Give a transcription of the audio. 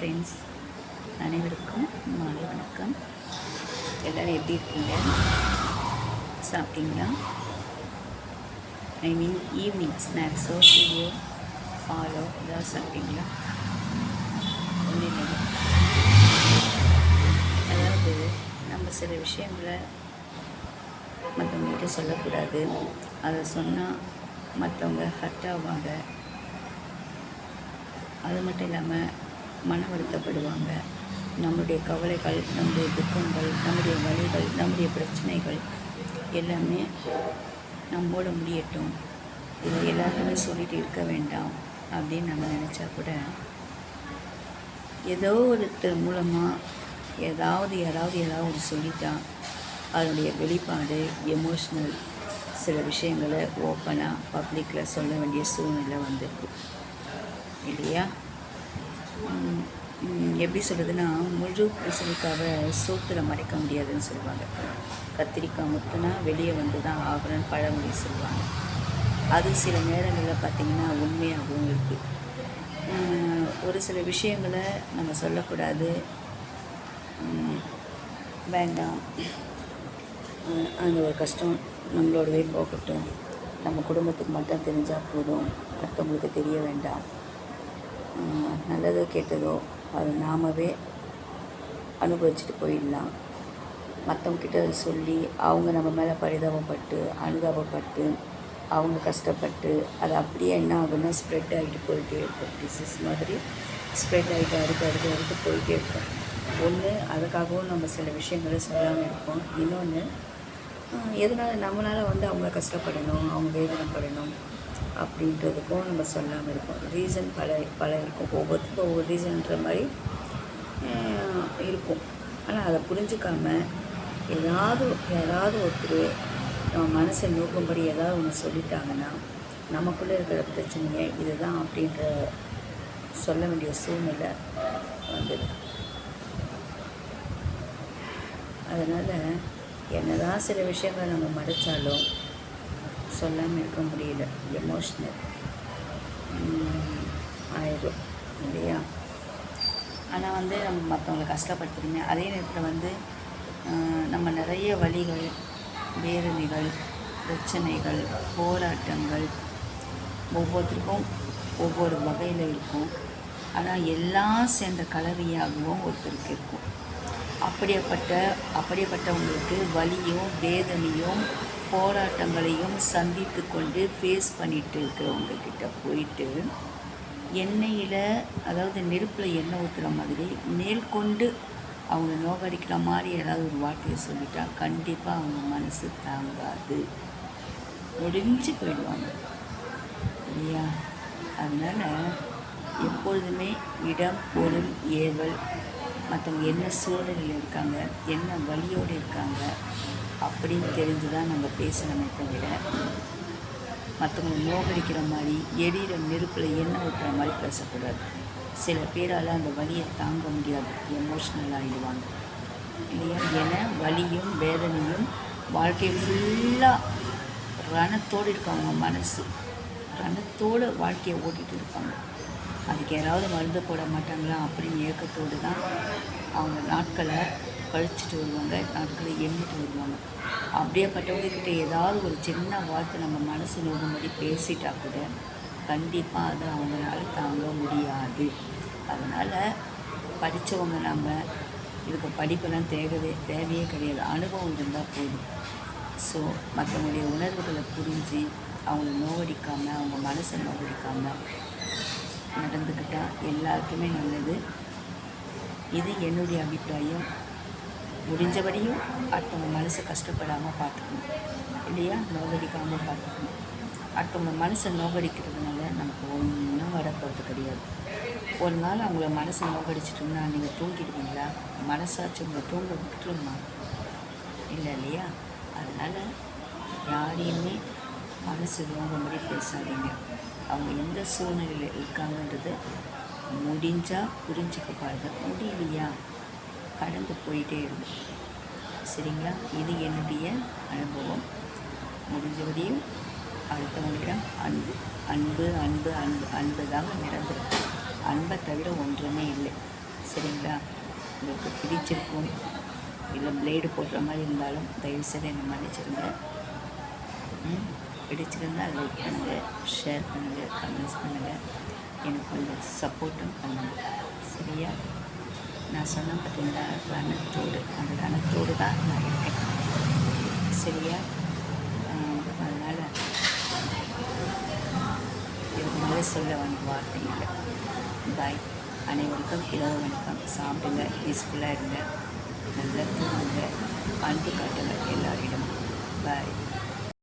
Friends அனைவருக்கும் மாலை வணக்கம். எல்லோரும் எப்படி இருக்கீங்க? சாப்பிட்டீங்களா? ஐ மீன் ஈவினிங் ஸ்நாக்ஸோ டீயோ பாலோ ஏதாவது சாப்பிட்டீங்களா? ஒன்றும் அதாவது நம்ம சில விஷயங்களை மற்றவங்ககிட்ட சொல்லக்கூடாது. அதை சொன்னால் மற்றவங்க ஹர்ட் ஆவாங்க. அது மட்டும் இல்லாமல் மன வருத்தப்படுவாங்க நம்முடைய கவலைகள் நம்முடைய துக்கங்கள் நம்முடைய வலிகள் நம்முடைய பிரச்சனைகள் எல்லாமே நம்மோட முடியட்டும். இதை எல்லாருக்குமே சொல்லிட்டு இருக்க வேண்டாம் அப்படின்னு நம்ம நினச்சா கூட ஏதோ ஒருத்தர் மூலமாக ஏதாவது யாராவது ஏதாவது ஒரு சொல்லிட்டா அதனுடைய வெளிப்பாடு எமோஷ்னல் சில விஷயங்களை ஓப்பனாக பப்ளிக்கில் சொல்ல வேண்டிய சூழ்நிலை வந்துருக்கு. இல்லையா? எப்படி சொல்கிறதுனா முழு பூசணிக்காவை சோத்தில் மறைக்க முடியாதுன்னு சொல்லுவாங்க. கத்திரிக்காய் முத்துனா வெளியே வந்து தான் ஆகணும்னு பழமொழி சொல்லுவாங்க. அது சில நேரங்களில் பார்த்திங்கன்னா உண்மையாகவும் இருக்குது ஒரு சில விஷயங்களை நம்ம சொல்லக்கூடாது. வேண்டாம். அந்த ஒரு கஷ்டம். நம்மளோடவே போகட்டும். நம்ம குடும்பத்துக்கு மட்டும் தெரிஞ்சால் போதும். மற்றவங்களுக்கு தெரிய வேண்டாம். நல்லதோ கெட்டதோ அதை நாமவே அனுபவிச்சுட்டு போயிடலாம். மற்றவங்கிட்ட அதை சொல்லி அவங்க நம்ம மேலே பரிதாபப்பட்டு அனுதாபப்பட்டு அவங்க கஷ்டப்பட்டு அது அப்படியே என்ன ஆகுன்னா ஸ்ப்ரெட் ஆகிட்டு போயிட்டே இருக்கும். டிசீஸ் மாதிரி ஸ்ப்ரெட் ஆகிட்டு அடுத்து அடுத்து அடுத்து போயிட்டே இருக்கும். ஒன்று அதுக்காகவும் நம்ம சில விஷயங்களை சொல்லாமல் இருப்போம். இன்னொன்று எதனால் நம்மளால் வந்து அவங்க கஷ்டப்படணும் அவங்க வேதனைப்படணும் அப்படின்றதுக்கும் நம்ம சொல்லாமல் இருக்கோம். ரீசன் பல பல இருக்கும். ஒவ்வொருத்துக்கும் ஒவ்வொரு ரீசன்ற மாதிரி இருக்கும். ஆனால் அதை புரிஞ்சுக்காம ஏதாவது யாராவது ஒருத்தர் நம்ம மனசை நோக்கும்படி ஏதாவது ஒன்று சொல்லிட்டாங்கன்னா நமக்குள்ளே இருக்கிற பிரச்சனையை இதுதான் அப்படின்ற சொல்ல வேண்டிய சூழ்நிலை வந்தது. அதனால் என்னதான் சில விஷயங்கள் நம்ம மறைச்சாலும் சொல்லாமல் இருக்க முடியல. எமோஷ்னல் ஆயிரும். இல்லையா? ஆனால் வந்து நம்ம மற்றவங்களை கஷ்டப்படுத்துறீங்க அதே நேரத்தில் வந்து நம்ம நிறைய வழிகள் வேதனைகள் பிரச்சனைகள் போராட்டங்கள் ஒவ்வொருத்தருக்கும் ஒவ்வொரு வகையில் இருக்கும். ஆனால் எல்லாம் சேர்ந்த கலவையாகவும் ஒருத்தருக்கு இருக்கும். அப்படியேப்பட்ட அப்படியேப்பட்டவங்களுக்கு வலியும் வேதனையும் போராட்டங்களையும் சந்தித்து கொண்டு ஃபேஸ் பண்ணிட்டு இருக்கிறவங்க கிட்ட போயிட்டு எண்ணெயில் அதாவது நெருப்பில் எண்ணெய் ஊற்றுற மாதிரி மேற்கொண்டு அவங்க நோகடிக்கிற மாதிரி ஏதாவது ஒரு வார்த்தையை சொல்லிட்டா கண்டிப்பாக அவங்க மனசு தாங்காது. முடிஞ்சு போயிடுவாங்க. இல்லையா? அதனால் எப்பொழுதுமே இடம் பொருள் ஏவல். மற்றவங்க என்ன சூழலில் இருக்காங்க என்ன வழியோடு இருக்காங்க அப்படின்னு தெரிஞ்சு தான் நம்ம பேசணுமே தவிர மற்றவங்க மோகடிக்கிற மாதிரி எரியிற நெருப்பில் எண்ணெய் ஊற்றுற மாதிரி பேசக்கூடாது. சில பேரால் அந்த வலியை தாங்க முடியாது. எமோஷ்னல் ஆகிடுவாங்க இல்லையா? என வலியும் வேதனையும் வாழ்க்கை ஃபுல்லாக ரணத்தோடு இருக்கவங்க மனசு. ரணத்தோடு வாழ்க்கையை ஓட்டிகிட்டு இருப்பாங்க. அதுக்கு யாராவது மருந்து போட மாட்டாங்களா அப்படின்னு ஏக்கத்தோடு தான் அவங்க நாட்களை கழிச்சிட்டு வருவாங்க நாட்களை எண்ணிட்டு வருவாங்க. அப்படியேப்பட்டவங்கக்கிட்ட ஏதாவது ஒரு சின்ன வார்த்தை நம்ம மனசு நோகும்படி பேசிட்டா கூட கண்டிப்பாக அது அவங்களால தாங்க முடியாது. அதனால் படித்தவங்க நம்ம இதுக்கு படிப்பெல்லாம் தேவையே தேவையே கிடையாது. அனுபவம் இருந்தால் போதும். ஸோ மற்றவங்களுடைய உணர்வுகளை புரிஞ்சு அவங்கள நோவடிக்காமல் அவங்க மனசை நோவடிக்காமல் நடந்துக்கிட்டால் எல்லாருக்குமே நல்லது. இது என்னுடைய அபிப்பிராயம். முடிஞ்சபடியும் அடுத்தவங்க மனசை கஷ்டப்படாமல் பார்த்துக்கணும். இல்லையா? நோகடிக்காமல் பார்த்துக்கணும். அடுத்தவங்க மனசை நோகடிக்கிறதுனால நமக்கு ஒன்றும் வரப்போகிறது கிடையாது. ஒரு நாள் அவங்கள மனசை நோகடிச்சிட்டோம்னா நீங்கள் தூங்கிடுவீங்களா? மனசாச்சு உங்களை தூங்க விட்டுருமா? இல்லை இல்லையா? அதனால் யாரையுமே மனசு நோங்கும்படி பேசாதீங்க. அவங்க எந்த சூழ்நிலையில் இருக்காங்கன்றது முடிஞ்சால் புரிஞ்சுக்க பாருங்க முடியலையா? கடந்து போயிட்டே இருக்கும் சரிங்களா? இது என்னுடைய அனுபவம். முடிஞ்சபடியும் அடுத்தவங்களிடம் அன்பு அன்பு அன்பு அன்பு அன்பு தான் நிரந்தரம். அன்பை தவிர ஒன்றுமே இல்லை. சரிங்களா? உங்களுக்கு பிடிச்சிருக்கும் இல்லை பிளேடு போடுற மாதிரி இருந்தாலும் தயவுசெய்து என்னை மன்னிச்சிடுங்க ம், பிடிச்சிருந்தா லைக் பண்ணுங்கள் ஷேர் பண்ணுங்கள் கமெண்ட்ஸ் பண்ணுங்கள் எனக்கு கொஞ்சம் சப்போர்ட்டும் பண்ணுங்கள் சரியா? நான் சொன்ன பார்த்தீங்களா ரணத்தோடு அந்த ரணத்தோடு தான் நான் இருக்கேன். சரியா? அதனால் இதுக்கு மேலே சொல்ல வந்து வார்த்தை இல்லை. பாய் அனைவருக்கும் இரவு வணக்கம். சாப்பிடுங்க பீஸ்ஃபுல்லாக இருங்க. நல்லா தூங்குங்க. அன்பு காட்டுங்க எல்லாரிடமும். பாய்